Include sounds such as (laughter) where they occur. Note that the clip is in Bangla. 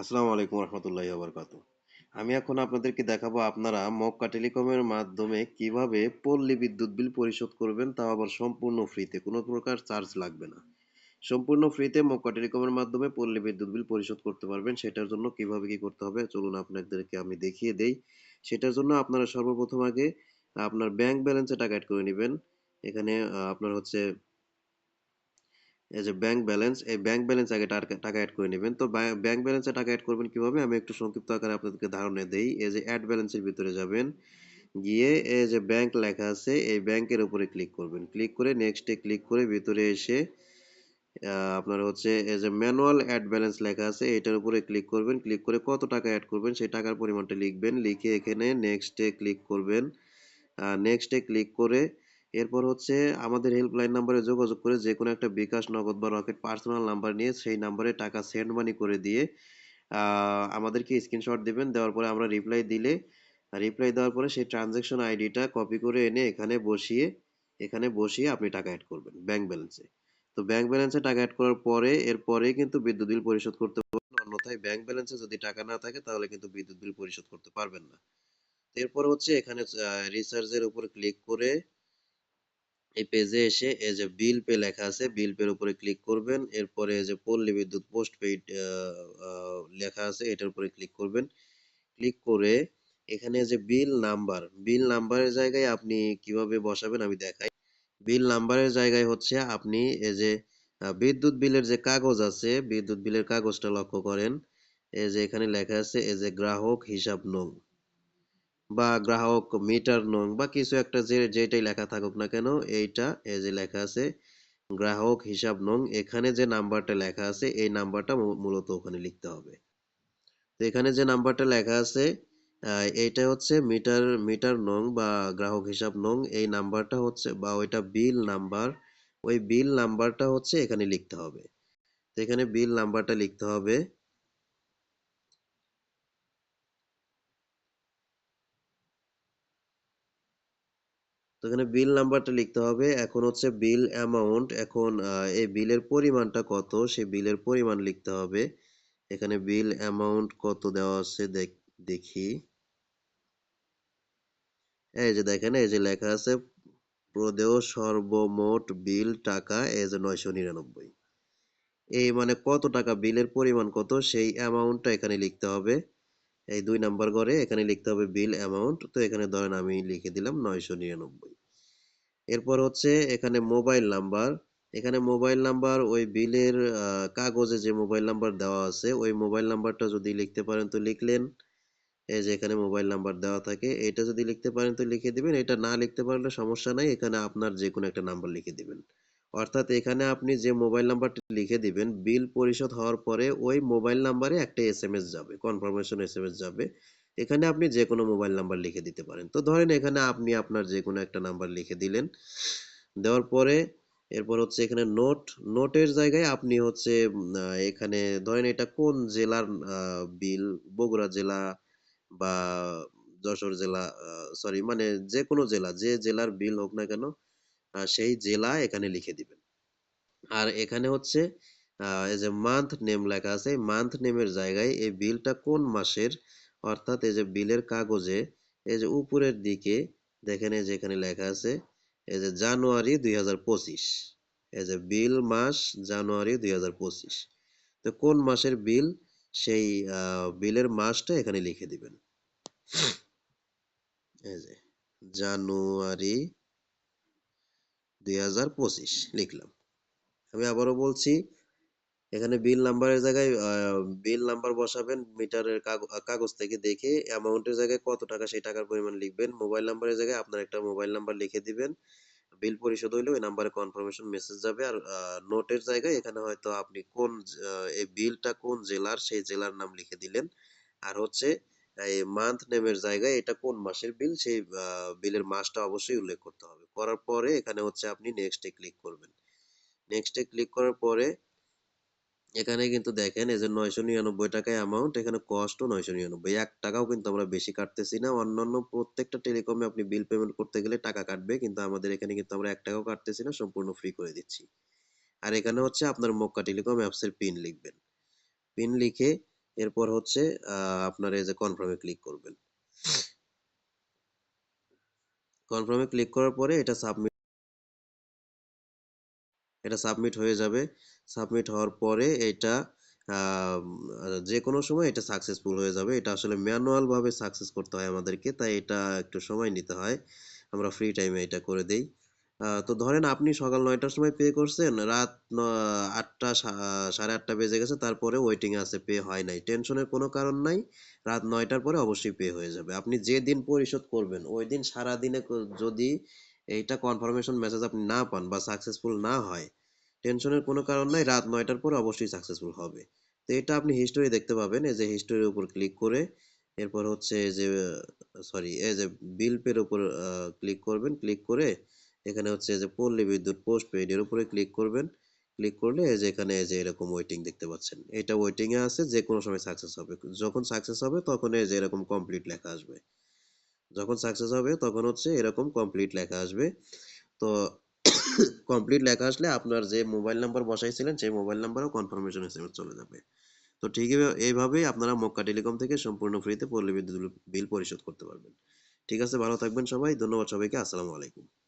আসসালামু আলাইকুম রহমতুল্লাহি বারকাত আমি এখন আপনাদেরকে দেখাবো আপনারা মক্কা টেলিকমের মাধ্যমে কীভাবে পল্লী বিদ্যুৎ বিল পরিশোধ করবেন, তাও আবার সম্পূর্ণ ফ্রিতে। কোনো প্রকার চার্জ লাগবে না। সম্পূর্ণ ফ্রিতে মক্কা টেলিকমের মাধ্যমে পল্লী বিদ্যুৎ বিল পরিশোধ করতে পারবেন। সেটার জন্য কীভাবে কি করতে হবে, চলুন আপনাদেরকে আমি দেখিয়ে দেই। সেটার জন্য আপনারা সর্বপ্রথম আগে আপনার ব্যাংক ব্যালেন্সে টাকা অ্যাড করে নেবেন। এখানে আপনার হচ্ছে এই যে ব্যাংক ব্যালেন্স এই ব্যাংক ব্যালেন্স আগে টাকা অ্যাড করে নেবেন। তো ব্যাংক ব্যালেন্সে টাকা অ্যাড করবেন কীভাবে? আমি একটু সংক্ষিপ্ত আকারে আপনাদেরকে ধারণা দেই। এই যে অ্যাড ব্যালেন্সের ভিতরে যাবেন। গিয়ে এই যে ব্যাংক লেখা আছে, এই ব্যাংকের উপরে ক্লিক করবেন। ক্লিক করে নেক্সটে ক্লিক করে ভিতরে এসে আপনার হচ্ছে এই যে ম্যানুয়াল অ্যাড ব্যালেন্স লেখা আছে, এটার উপরে ক্লিক করবেন। ক্লিক করে কত টাকা অ্যাড করবেন, সেই টাকার পরিমাণটা লিখবেন। লিখে এখানে নেক্সটে ক্লিক করবেন। নেক্সটে ক্লিক করে এরপর হচ্ছে আমাদের হেল্পলাইন নাম্বারে যোগাযোগ করে যে কোনো একটা বিকাশ নগদ বা রকেট পার্সোনাল নাম্বার নিয়ে সেই নাম্বারে টাকা সেন্ড মানি করে দিয়ে আমাদেরকে স্ক্রিনশট দিবেন। দেওয়ার পরে আমরা রিপ্লাই দিলে রিপ্লাই দেওয়ার পরে সেই ট্রানজ্যাকশন আইডিটা কপি করে এনে এখানে বসিয়ে এখানে বসিয়ে আপনি টাকা অ্যাড করবেন ব্যাংক ব্যালেন্সে তো ব্যাংক ব্যালেন্সে টাকা অ্যাড করার পরে, এরপরে কিন্তু বিদ্যুৎ বিল পরিশোধ করতে পারবেন। অন্যথায় ব্যাংক ব্যালেন্সে যদি টাকা না থাকে, তাহলে কিন্তু বিদ্যুৎ বিল পরিশোধ করতে পারবেন না। এরপর হচ্ছে এখানে রিচার্জের উপর ক্লিক করে এই পেজে এসে এই যে বিল পে লেখা আছে বিল পের উপরে ক্লিক করবেন, এরপরে এই যে পল্লী বিদ্যুৎ পোস্ট পেইড লেখা আছে, এটার উপরে ক্লিক করবেন। ক্লিক করে এখানে যে বিল নাম্বার বিল নাম্বারের জায়গায় আপনি কীভাবে বসাবেন আমি দেখাই। বিল নাম্বারের জায়গায় হচ্ছে আপনি এই যে বিদ্যুৎ বিলের যে কাগজ আছে, বিদ্যুৎ বিলের কাগজটা লক্ষ্য করেন। এই যে এখানে লেখা আছে, এই যে গ্রাহক হিসাব নং। বা গ্রাহক মিটার নং বা কিছু একটা যে, যেটাই লেখা থাকুক না কেন, এইটা এই যে লেখা আছে, গ্রাহক হিসাব নং, এখানে যে নাম্বারটা লেখা আছে, এই নাম্বারটা মূলত ওখানে লিখতে হবে। তো এখানে যে নাম্বারটা লেখা আছে এইটা হচ্ছে মিটার মিটার নং বা গ্রাহক হিসাব নং, এই নাম্বারটা হচ্ছে, বা ওইটা বিল নাম্বার ওই বিল নাম্বারটা হচ্ছে এখানে লিখতে হবে। তো এখানে বিল নাম্বারটা লিখতে হবে। তো এখানে বিল নাম্বারটা লিখতে হবে। এখন হচ্ছে বিল অ্যামাউন্ট এখন এই বিলের পরিমাণটা কত, সেই বিলের পরিমাণ লিখতে হবে। এখানে বিল অ্যামাউন্ট কত দেওয়া আছে দেখি এই যে দেখেন, এই যে লেখা আছে, প্রদেয় সর্বমোট বিল টাকা, এই যে নয়শো নিরানব্বই। এই মানে কত টাকা বিলের পরিমাণ কত, সেই অ্যামাউন্টটা এখানে লিখতে হবে। এই দুই নাম্বার ঘরে এখানে লিখতে হবে বিল অ্যামাউন্ট। তো এখানে ধরেন আমি লিখে দিলাম নয়শো নিরানব্বই। এরপর হচ্ছে এখানে মোবাইল নাম্বার। এখানে মোবাইল নাম্বার ওই বিলের কাগজে যে মোবাইল নাম্বার দেওয়া আছে, ওই মোবাইল নাম্বারটা যদি লিখতে পারেন তো লিখলেন। এই যে এখানে মোবাইল নাম্বার দেওয়া থাকে, এটা যদি লিখতে পারেন তো লিখে দিবেন। এটা না লিখতে পারলে সমস্যা নাই, এখানে আপনার যে কোনো একটা নাম্বার লিখে দিবেন। অর্থাৎ এখানে আপনি যে মোবাইল নাম্বারটি লিখে দিবেন, বিল পরিশোধ হওয়ার পরে ওই মোবাইল নাম্বারে একটা এস এম এস যাবে কনফার্মেশন এস এম এস যাবে। এখানে আপনি যে কোনো মোবাইল নাম্বার লিখে দিতে পারেন। তো ধরেন এখানে আপনি আপনার যে কোনো একটা নাম্বার লিখে দিলেন, দেওয়ার পরে এরপর হচ্ছে এখানে নোট নোটের জায়গায় আপনি হচ্ছে এখানে ধরেন এটা কোন জেলার বিল? বগুড়া জেলা বা যশোর জেলা সরি মানে যে কোনো জেলা, যে জেলার বিল হোক না কেন সেই জেলা এখানে লিখে দিবেন। আর এখানে হচ্ছে এই যে মান্থ নেম লেখা আছে মান্থ নেমের জায়গায় এই বিলটা কোন মাসের? অর্থাৎ এই যে বিলের কাগজে, এই যে উপরের দিকে দেখেন এই যে এখানে লেখা আছে, এই যে জানুয়ারি দুই হাজার পঁচিশ। এই যে বিল মাস জানুয়ারি দুই হাজার পঁচিশ। তো কোন মাসের বিল? সেই বিলের মাসটা এখানে লিখে দিবেন। এই যে জানুয়ারি দু হাজার পঁচিশ, লিখলাম। আমি আবারও বলছি, এখানে বিল নাম্বারের জায়গায় বিল নাম্বার বসাবেন, মিটারের কাগজ থেকে দেখে অ্যামাউন্টের জায়গায় কত টাকা সেই টাকার পরিমাণ লিখবেন। মোবাইল নাম্বারের জায়গায় আপনার একটা মোবাইল নাম্বার লিখে দিবেন। বিল পরিশোধ হইলে ওই নাম্বারে কনফার্মেশন মেসেজ যাবে। আর নোটের জায়গায় এখানে হয়তো আপনি কোন এই বিলটা কোন জেলার, সেই জেলার নাম লিখে দিলেন। আর হচ্ছে এই মান্থ নেমের জায়গায় এটা কোন মাসের বিল সেই বিলের মাসটা অবশ্যই উল্লেখ করতে হবে। করার পরে এখানে হচ্ছে আপনি নেক্সটে ক্লিক করবেন। নেক্সটে ক্লিক করার পরে এখানে কিন্তু দেখেন, এই যে নয়শো নিরানব্বই টাকা অ্যামাউন্ট এখানে কস্টও নয়শো নিরানব্বই। এক টাকাও কিন্তু আমরা বেশি কাটতেছি না। অন্যান্য প্রত্যেকটা টেলিকমে আপনি বিল পেমেন্ট করতে গেলে টাকা কাটবে, কিন্তু আমাদের এখানে কিন্তু আমরা এক টাকাও কাটতেছি না, সম্পূর্ণ ফ্রি করে দিচ্ছি। আর এখানে হচ্ছে আপনার মক্কা টেলিকম অ্যাপসের পিন লিখবেন। পিন লিখে এরপর হচ্ছে আপনার এই যে কনফার্মে ক্লিক করবেন। কনফার্মে ক্লিক করার পরে এটা সাবমিট এটা সাবমিট হয়ে যাবে। সাবমিট হওয়ার পরে এটা যে কোনো সময় এটা সাকসেসফুল হয়ে যাবে। এটা আসলে ম্যানুয়াল ভাবে সাকসেস করতে হয় আমাদেরকে, তাই এটা একটু সময় নিতে হয়। আমরা ফ্রি টাইমে এটা করে দেই। তো ধরেন আপনি সকাল নয়টার সময় পে করছেন, রাত আটটা সাড়ে আটটা বেজে গেছে, তারপরে ওয়েটিং আছে পে হয় নাই। টেনশনের কোনো কারণ নাই, রাত নয়টার পরে অবশ্যই পে হয়ে যাবে। আপনি যে দিন পরিশোধ করবেন, ওই দিন সারা দিনে যদি এইটা কনফার্মেশন মেসেজ আপনি না পান বা সাকসেসফুল না হয় টেনশনের কোনো কারণ নাই, রাত নয়টার পরে অবশ্যই সাকসেসফুল হবে। তো এটা আপনি হিস্টোরি দেখতে পাবেন, এই যে হিস্টোরির উপর ক্লিক করে, এরপর হচ্ছে যে সরি এই যে বিল পের উপর ক্লিক করবেন ক্লিক করে এখানে হচ্ছে যে পল্লী বিদ্যুৎ পোস্ট পেইড এর উপরে ক্লিক করবেন। ক্লিক করলে এই যে এখানে এই যে এরকম ওয়েটিং দেখতে পাচ্ছেন। এটা ওয়েটিং এ আছে, যে কোনো সময় সাকসেস হবে। যখন সাকসেস হবে, তখন এই যে এরকম কমপ্লিট লেখা আসবে। যখন সাকসেস হবে, তখন হচ্ছে এরকম কমপ্লিট লেখা আসবে। তো (coughs) কমপ্লিট লেখা আসলে আপনার যে মোবাইল নাম্বার বসাইছিলেন, সেই মোবাইল নাম্বারও কনফার্মেশন হিসেবে চলে যাবে। তো ঠিক এইভাবেই আপনারা মক্কা টেলিকম থেকে সম্পূর্ণ ফ্রিতে পল্লী বিদ্যুৎ বিল পরিশোধ করতে পারবেন। ঠিক আছে, ভালো থাকবেন সবাই। ধন্যবাদ সবাইকে। আসসালামু আলাইকুম।